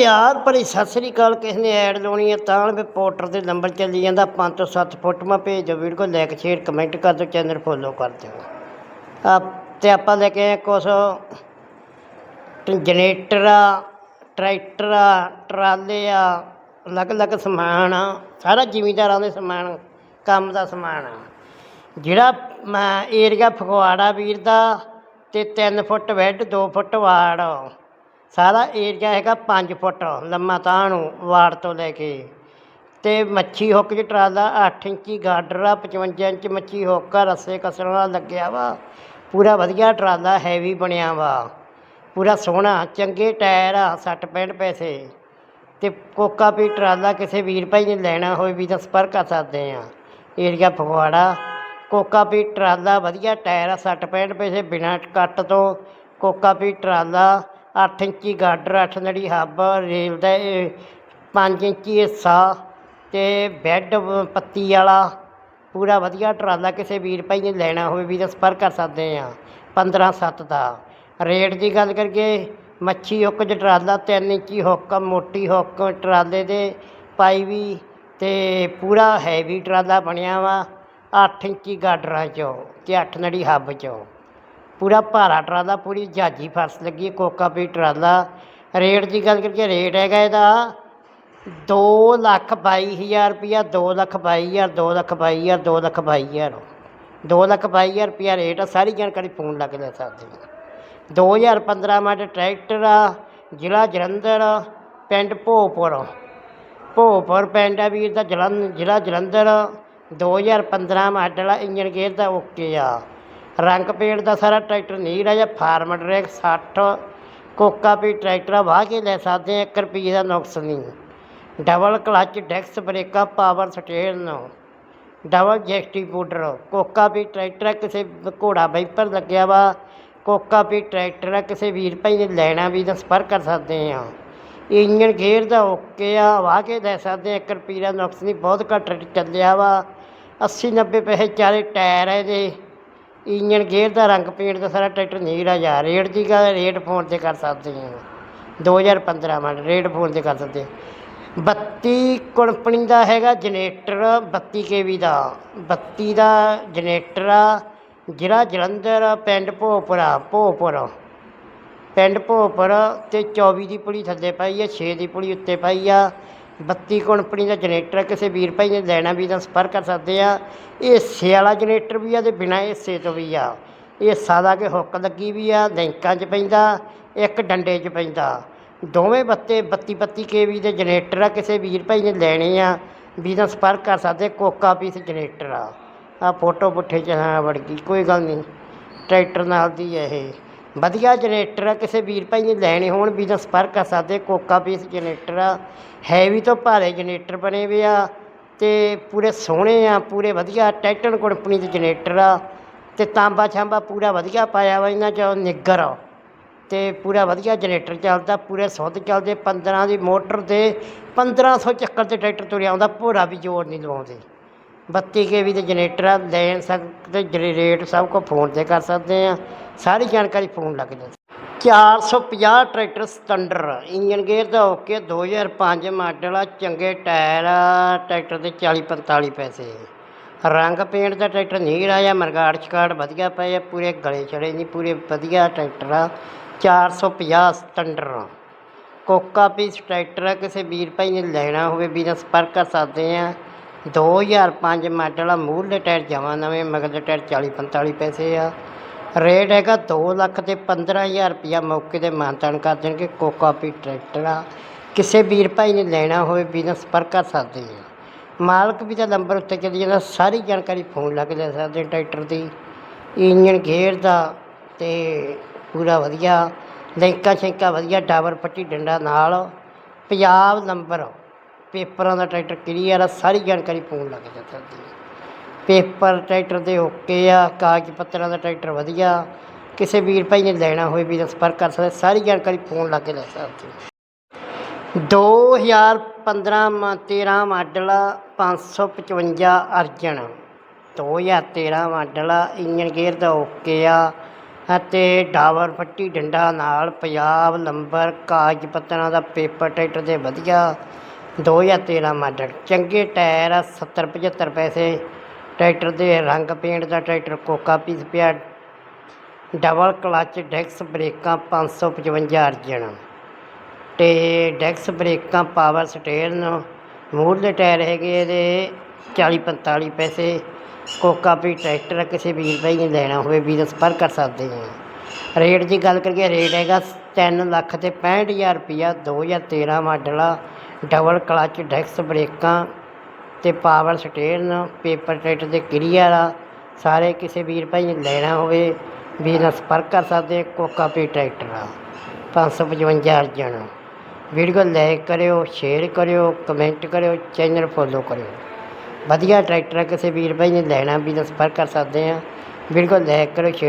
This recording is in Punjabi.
ਪਿਆਰ ਭਰੀ ਸਤਿ ਸ੍ਰੀ ਅਕਾਲ, ਕਿਸੇ ਨੇ ਐਡ ਲਾਉਣੀ ਹੈ ਤਾਂ ਵੀ ਰਿਪੋਰਟਰ ਦੇ ਨੰਬਰ ਚੱਲੀ ਜਾਂਦਾ 5 ਤੋਂ 7 ਫੋਟੋਆਂ ਭੇਜ ਦਿਓ ਵੀਡੀਓ, ਲਾਈਕ, ਸ਼ੇਅਰ, ਕਮੈਂਟ ਕਰ ਦਿਓ, ਚੈਨਲ ਫੋਲੋ ਕਰ ਦਿਓ। ਆਪ ਤੇ ਆਪਾਂ ਲੈ ਕੇ ਆਏ ਕੁਛ ਜਨਰੇਟਰ ਆ ਟਰੈਕਟਰ ਆ ਟਰਾਲੇ ਆ ਅਲੱਗ-ਅਲੱਗ ਸਮਾਨ ਆ ਸਾਰਾ ਜ਼ਿਮੀਂਦਾਰਾਂ ਦੇ ਸਮਾਨ, ਕੰਮ ਦਾ ਸਮਾਨ। ਆ ਜਿਹੜਾ ਏਰੀਆ ਫਗਵਾੜਾ ਵੀਰ ਦਾ, ਤੇ 3 ਫੁੱਟ ਬੈੱਡ 2 ਫੁੱਟ ਵਾੜ ਸਾਰਾ ਏਰੀਆ ਹੈਗਾ 5 ਫੁੱਟ, ਲੰਮਾ ਤਾਂ ਨੂੰ ਵਾੜ ਤੋਂ ਲੈ ਕੇ। ਤੇ ਮੱਛੀ ਹੁੱਕ 'ਚ ਟਰਾਲਾ 8 ਇੰਚੀ ਗਾਡਰ ਆ 55 ਇੰਚ ਮੱਛੀ ਹੁੱਕ ਆ, ਰੱਸੇ ਕਸਣ ਵਾਲਾ ਲੱਗਿਆ ਵਾ। ਪੂਰਾ ਵਧੀਆ ਟਰਾਲਾ ਹੈਵੀ ਬਣਿਆ ਵਾ। ਪੂਰਾ ਸੋਹਣਾ, ਚੰਗੇ ਟਾਇਰ ਆ 60 65 ਪੈਸੇ। ਤੇ ਕੋਕਾ ਵੀ ਟਰਾਲਾ ਕਿਸੇ ਵੀਰ ਭਾਈ ਨੇ ਲੈਣਾ ਹੋਵੇ, ਵੀ ਤਾਂ ਸੰਪਰਕ ਕਰ ਸਕਦੇ ਆ। ਏਰੀਆ ਫਗਵਾੜਾ, ਕੋਕਾ ਵੀ ਟਰਾਲਾ ਵਧੀਆ, ਟਾਇਰ ਆ 60 65 ਪੈਸੇ ਬਿਨਾਂ ਕੱਟ ਤੋਂ। ਕੋਕਾ ਵੀ ਟਰਾਲਾ ਅੱਠ ਇੰਚੀ ਗਾਡਰ, ਅੱਠ ਨੜੀ ਹੱਬ, ਰੇਲ ਦਾ ਪੰਜ ਇੰਚੀ ਹਿੱਸਾ ਅਤੇ ਬੈੱਡ, ਪੱਤੀ ਵਾਲਾ। ਪੂਰਾ ਵਧੀਆ ਟਰਾਲਾ ਕਿਸੇ ਵੀਰ ਭਾਈ ਨੇ ਲੈਣਾ ਹੋਵੇ ਵੀ ਤਾਂ ਸੰਪਰਕ ਕਰ ਸਕਦੇ ਹਾਂ, ਪੰਦਰਾਂ ਸੱਤ ਦਾ। ਰੇਟ ਦੀ ਗੱਲ ਕਰੀਏ, ਮੱਛੀ ਹੁੱਕ ਜ ਟਰਾਲਾ ਤਿੰਨ ਇੰਚੀ ਹੁੱਕ, ਮੋਟੀ ਹੁੱਕ ਟਰਾਲੇ ਦੇ ਪਾਈ ਵੀ ਅਤੇ ਪੂਰਾ ਹੈਵੀ ਟਰਾਲਾ ਬਣਿਆ ਵਾ, ਅੱਠ ਇੰਚੀ ਗਾਡਰਾਂ 'ਚੋਂ ਅਤੇ ਅੱਠ ਨੜੀ ਹੱਬ 'ਚੋਂ। ਪੂਰਾ ਭਾਰਾ ਟਰਾਲਾ ਪੂਰੀ ਜਹਾਜੀ ਫਰਸ ਲੱਗੀ ਹੈ, ਕੋਕਾ ਵੀ ਟਰਾਲਾ। ਰੇਟ ਦੀ ਗੱਲ ਕਰੀਏ ਰੇਟ ਹੈਗਾ ਇਹਦਾ ਦੋ ਲੱਖ ਬਾਈ ਹਜ਼ਾਰ ਰੁਪਈਆ ਦੋ ਲੱਖ ਬਾਈ ਹਜ਼ਾਰ ਦੋ ਲੱਖ ਬਾਈ ਹਜ਼ਾਰ ਦੋ ਲੱਖ ਬਾਈ ਹਜ਼ਾਰ। ਦੋ ਲੱਖ ਬਾਈ ਹਜ਼ਾਰ ਰੁਪਈਆ ਰੇਟ ਆ ਸਾਰੀ ਜਾਣਕਾਰੀ ਫੋਨ ਲਾ ਕੇ ਲੈ ਸਕਦੇ ਹੋ। 2015 ਮਾਡਲ ਟਰੈਕਟਰ ਆ ਜ਼ਿਲ੍ਹਾ ਜਲੰਧਰ ਪਿੰਡ ਭੋਪੁਰ। ਭੋਪੁਰ ਪਿੰਡ ਆ ਵੀਰ ਦਾ ਜਲੰਧਰ ਜ਼ਿਲ੍ਹਾ ਜਲੰਧਰ। 2015 ਮਾਡਲ ਆ ਇੰਜਨ ਗੇਅਰ ਦਾ ਓਕੇ ਆ। ਰੰਗ ਪੇਂਟ ਦਾ ਸਾਰਾ ਟਰੈਕਟਰ ਨਹੀਂ ਰਾਜਾ ਫਾਰਮ ਡਰੈਕ 60 ਕੋਕਾ ਵੀ ਟਰੈਕਟਰ ਵਾਹ ਕੇ ਲੈ ਸਕਦੇ ਆ 1 ਰੁਪਈਏ ਦਾ ਨੁਕਸ ਨਹੀਂ। ਡਬਲ ਕਲਚ ਡੈਕਸ ਬ੍ਰੇਕਾਂ, ਪਾਵਰ ਸਟੇਰਨ ਡਬਲ ਜੈਸਟੀ ਪਾਊਡਰ, ਕੋਕਾ ਵੀ ਟਰੈਕਟਰ ਕਿਸੇ ਘੋੜਾ ਵਾਈਪਰ ਲੱਗਿਆ ਵਾ, ਕੋਕਾ ਵੀ ਟਰੈਕਟਰ ਕਿਸੇ ਵੀਰ ਭਾਈ ਨੇ ਲੈਣਾ ਵੀ ਤਾਂ ਸੰਪਰਕ ਕਰ ਸਕਦੇ ਆ। ਇੰਜਨ ਗੇਅਰ ਦਾ ਓਕੇ ਆ, ਵਾਹ ਕੇ ਲੈ ਸਕਦੇ ਆ 1 ਰੁਪਈਏ ਦਾ ਨੁਕਸ ਨਹੀਂ, ਬਹੁਤ ਘੱਟ ਚੱਲਿਆ ਵਾ। 80 90 ਪੈਸੇ ਚਾਰੇ ਟਾਇਰ ਆ ਇਹਦੇ। ਇੰਜਨ ਗੇਅਰ ਦਾ ਰੰਗ ਪੇਂਟ ਦਾ ਸਾਰਾ ਟਰੈਕਟਰ ਨੀਰਾ ਜਾ ਰੇਟ ਦੀ ਗੱਲ ਰੇਟ ਫੋਨ ਤੇ ਕਰ ਸਕਦੇ ਹਾਂ 2015 ਮਾਡਲ ਰੇਟ ਫੋਨ ਤੇ ਕਰ ਸਕਦੇ ਹਾਂ। 32 ਕੰਪਨੀ ਦਾ ਹੈਗਾ ਜਨਰੇਟਰ 32 ਕੇਵੀ ਦਾ। 32 ਦਾ ਜਨਰੇਟਰ ਆ, ਜ਼ਿਲ੍ਹਾ ਜਲੰਧਰ, ਪਿੰਡ ਭੋਪੁਰਾ, ਭੋਪੁਰ। ਪਿੰਡ ਭੋਪੁਰ ਤੇ 24 ਦੀ ਪੁਲੀ ਥੱਲੇ ਪਾਈ ਆ 6 ਦੀ ਪੁਲੀ ਉੱਤੇ ਪਾਈ ਆ। 32 ਕੰਪਨੀ ਦਾ ਜਨਰੇਟਰ ਕਿਸੇ ਵੀਰ ਭਾਈ ਨੇ ਲੈਣਾ ਵੀ ਤਾਂ ਸੰਪਰਕ ਕਰ ਸਕਦੇ ਆ। ਇਹ ਹਿੱਸੇ ਵਾਲਾ ਜਨਰੇਟਰ ਵੀ ਆ ਤੇ ਬਿਨਾਂ ਹਿੱਸੇ ਤੋਂ ਵੀ ਆ। ਇਹ ਸਾਦਾ ਕੇ ਹੁੱਕ ਲੱਗੀ ਵੀ ਆ ਲਿੰਕਾਂ 'ਚ ਪੈਂਦਾ, ਇੱਕ ਡੰਡੇ 'ਚ ਪੈਂਦਾ। ਦੋਵੇਂ ਬੱਤੇ 32 32 ਕੇਵੀ ਦੇ ਜਨਰੇਟਰ ਆ, ਕਿਸੇ ਵੀਰ ਭਾਈ ਨੇ ਲੈਣੇ ਆ, ਵੀ ਤਾਂ ਸੰਪਰਕ ਕਰ ਸਕਦੇ, ਕੋਕਾ ਪੀਸ ਜਨਰੇਟਰ ਆ। ਆ ਫੋਟੋ ਪੁੱਠੇ 'ਚ ਹਾਂ ਵੜ ਗਈ, ਕੋਈ ਗੱਲ ਨਹੀਂ। ਟਰੈਕਟਰ ਨਾਲ ਦੀ ਇਹ। ਵਧੀਆ ਜਨਰੇਟਰ ਆ, ਕਿਸੇ ਵੀਰ ਭਾਈ ਨੇ ਲੈਣੇ ਹੋਣ ਵੀ ਤਾਂ ਸੰਪਰਕ ਕਰ ਸਕਦੇ, ਕੋਕਾ ਪੀਸ ਜਨਰੇਟਰ ਆ ਹੈਵੀ ਤੋਂ ਭਾਰੇ ਜਨਰੇਟਰ ਬਣੇ ਵੇ ਆ ਅਤੇ ਪੂਰੇ ਸੋਹਣੇ ਆ, ਪੂਰੇ ਵਧੀਆ ਟੈਕਟਨ ਕੰਪਨੀ ਦੇ ਜਨਰੇਟਰ ਆ ਅਤੇ ਤਾਂਬਾ ਛਾਂਬਾ ਪੂਰਾ ਵਧੀਆ ਪਾਇਆ ਵਾ ਇਹਨਾਂ 'ਚ ਨਿੱਗਰ ਅਤੇ ਪੂਰਾ ਵਧੀਆ ਜਨਰੇਟਰ ਚੱਲਦਾ, ਪੂਰੇ ਸੁੱਧ ਚੱਲਦੇ 15 ਦੀ ਮੋਟਰ ਤੇ 1500 ਚੱਕਰ ਤੇ ਟਰੈਕਟਰ ਤੁਰਿਆ ਆਉਂਦਾ, ਭੋਰਾ ਵੀ ਜ਼ੋਰ ਨਹੀਂ ਲਵਾਉਂਦੇ 32 ਕੇਵੀ ਦੇ ਜਨਰੇਟਰ ਆ ਲੈਣ ਸਕਦੇ ਜਿਹੜੇ ਸਭ ਕੋ ਫੋਨ ਤੇ ਕਰ ਸਕਦੇ ਆ। ਸਾਰੀ ਜਾਣਕਾਰੀ ਫੋਨ ਲੱਗ ਜਾਂਦੀ। 450 ਟਰੈਕਟਰ ਸਟੈਂਡਰ, ਇੰਜਨ ਗੇਅਰ ਦਾ ਓਕੇ 2005 ਮਾਡਲ ਆ, ਚੰਗੇ ਟਾਇਰ ਆ, ਟਰੈਕਟਰ ਦੇ 40 45 ਪੈਸੇ। ਰੰਗ ਪੇਂਟ ਦਾ ਟਰੈਕਟਰ ਨਹੀਂ ਰਾਇਆ ਮਰਗਾੜ ਚਕਾੜ ਵਧੀਆ ਪਏ ਆ, ਪੂਰੇ ਗਲੇ ਚੜੇ ਨਹੀਂ, ਪੂਰੇ ਵਧੀਆ ਟਰੈਕਟਰ ਆ। 450 ਸਟੈਂਡਰ। ਕੋਕਾ ਪੀਸ ਟਰੈਕਟਰ ਆ, ਕਿਸੇ ਵੀਰ ਭਾਈ ਨੇ ਲੈਣਾ ਹੋਵੇ ਵੀ ਸੰਪਰਕ ਕਰ ਸਕਦੇ ਆ। 2005 ਮਾਡਲ ਆ ਮੂਹਰਲੇ ਟਾਇਰ ਜਮਾਂ ਨਵੇਂ ਮਗਰਲੇ ਟਾਇਰ 40 45 ਪੈਸੇ ਆ। ਰੇਟ ਹੈਗਾ 2 ਲੱਖ ਤੇ 15000 ਰੁਪਇਆ, ਮੌਕੇ ਤੇ ਮਾਨਤਾਨ ਕਰ ਦੇਣਗੇ, ਕੋਕਾਪੀ ਟਰੈਕਟਰ ਆ। ਕਿਸੇ ਵੀਰ ਭਾਈ ਨੇ ਲੈਣਾ ਹੋਵੇ ਵੀ ਤਾਂ ਸੰਪਰਕ ਕਰ ਸਕਦੇ ਆ। ਮਾਲਕ ਵੀ ਦਾ ਨੰਬਰ ਉੱਤੇ ਚੱਲੀ ਜਾਂਦਾ, ਸਾਰੀ ਜਾਣਕਾਰੀ ਫੋਨ ਲਾ ਕੇ ਲੈ ਸਕਦੇ ਟਰੈਕਟਰ ਦੀ। ਇੰਜਨ ਗੇਅਰ ਦਾ ਤੇ ਪੂਰਾ ਵਧੀਆ ਲਿੰਕਾਂ ਸ਼ਿੰਕਾਂ ਵਧੀਆ, ਡਾਬਰ ਪੱਟੀ ਡੰਡਾ ਨਾਲ, ਪੰਜਾਬ ਨੰਬਰ ਪੇਪਰਾਂ ਦਾ ਟਰੈਕਟਰ ਕਲੀਅਰ ਆ, ਸਾਰੀ ਜਾਣਕਾਰੀ ਫੋਨ ਲੱਗ ਜਾ ਦੇ ਸਕਦੀ ਪੇਪਰ, ਟਰੈਕਟਰ ਦੇ ਓਕੇ ਆ, ਕਾਗਜ਼ ਪੱਤਰਾਂ ਦਾ ਟਰੈਕਟਰ ਵਧੀਆ। ਕਿਸੇ ਵੀਰ ਭਾਈ ਨੇ ਲੈਣਾ ਹੋਵੇ ਵੀ ਸੰਪਰਕ ਕਰ ਸਕਦੇ, ਸਾਰੀ ਜਾਣਕਾਰੀ ਫੋਨ ਲਾ ਕੇ ਲੈ ਸਕਦੇ ਹੋ। 2015 ਮ 13 ਮਾਡਲ 555 ਅਰਜਨ। 2013 ਮਾਡਲ ਆ ਇੰਜਨ ਗੇਅਰ ਦਾ ਓਕੇ ਆ, ਅਤੇ ਡਾਵਰ ਫੱਟੀ ਡੰਡਾ ਨਾਲ, ਪੰਜਾਬ ਨੰਬਰ, ਕਾਗਜ਼ ਪੱਤਰਾਂ ਦਾ ਪੇਪਰ, ਟਰੈਕਟਰ ਦੇ ਵਧੀਆ। 2013 ਮਾਡਲ। ਚੰਗੇ ਟਾਇਰ ਆ 70 75 ਪੈਸੇ। ਟਰੈਕਟਰ ਦੇ ਰੰਗ ਪੇਂਟ ਦਾ ਟਰੈਕਟਰ, ਕੋਕਾ ਪੀਸ ਪਿਆ। ਡਬਲ ਕਲਚ ਡੈਕਸ ਬ੍ਰੇਕਾਂ 555 ਅਰਜਨ। ਤੇ ਡੈਕਸ ਬ੍ਰੇਕਾਂ, ਪਾਵਰ ਸਟੇਰਨ ਮੂਹਰਲੇ ਟਾਇਰ ਹੈਗੇ ਇਹਦੇ 40 45 ਪੈਸੇ। ਕੋਕਾ ਪੀ ਟਰੈਕਟਰ ਕਿਸੇ ਵੀਰ ਭਾਈ ਨੇ ਲੈਣਾ ਹੋਵੇ ਵੀਰ ਸੰਪਰਕ ਕਰ ਸਕਦੇ ਆ। ਰੇਟ ਦੀ ਗੱਲ ਕਰੀਏ, ਰੇਟ ਹੈਗਾ 3 ਲੱਖ ਤੇ 65000 ਰੁਪਈਆ 2013 ਮਾਡਲ ਆ। ਡਬਲ ਕਲਚ ਡੈਕਸ ਬਰੇਕਾਂ ਅਤੇ ਪਾਵਰ ਸਟੇਰਨ ਪੇਪਰ ਟਰੈਕਟਰ ਦੇ ਕਲੀਅਰ ਆ ਸਾਰੇ ਕਿਸੇ ਵੀਰ ਭਾਈ ਨੇ ਲੈਣਾ ਹੋਵੇ ਵੀਰ ਨਾਲ ਸੰਪਰਕ ਕਰ ਸਕਦੇ, ਕੋਕਾ ਪੀ ਟਰੈਕਟਰ ਆ 555 ਅਰਜਨ। ਵੀਡੀਓ ਲਾਈਕ ਕਰਿਓ ਸ਼ੇਅਰ ਕਰਿਓ ਕਮੈਂਟ ਕਰਿਓ ਚੈਨਲ ਫੋਲੋ ਕਰਿਓ। ਵਧੀਆ ਟਰੈਕਟਰ ਕਿਸੇ ਵੀਰ ਭਾਈ ਨੇ ਲੈਣਾ ਵੀ ਤਾਂ ਸੰਪਰਕ ਕਰ ਸਕਦੇ ਆ। ਵੀਡੀਓ ਲਾਈਕ ਕਰਿਓ ਸ਼ੇਅਰ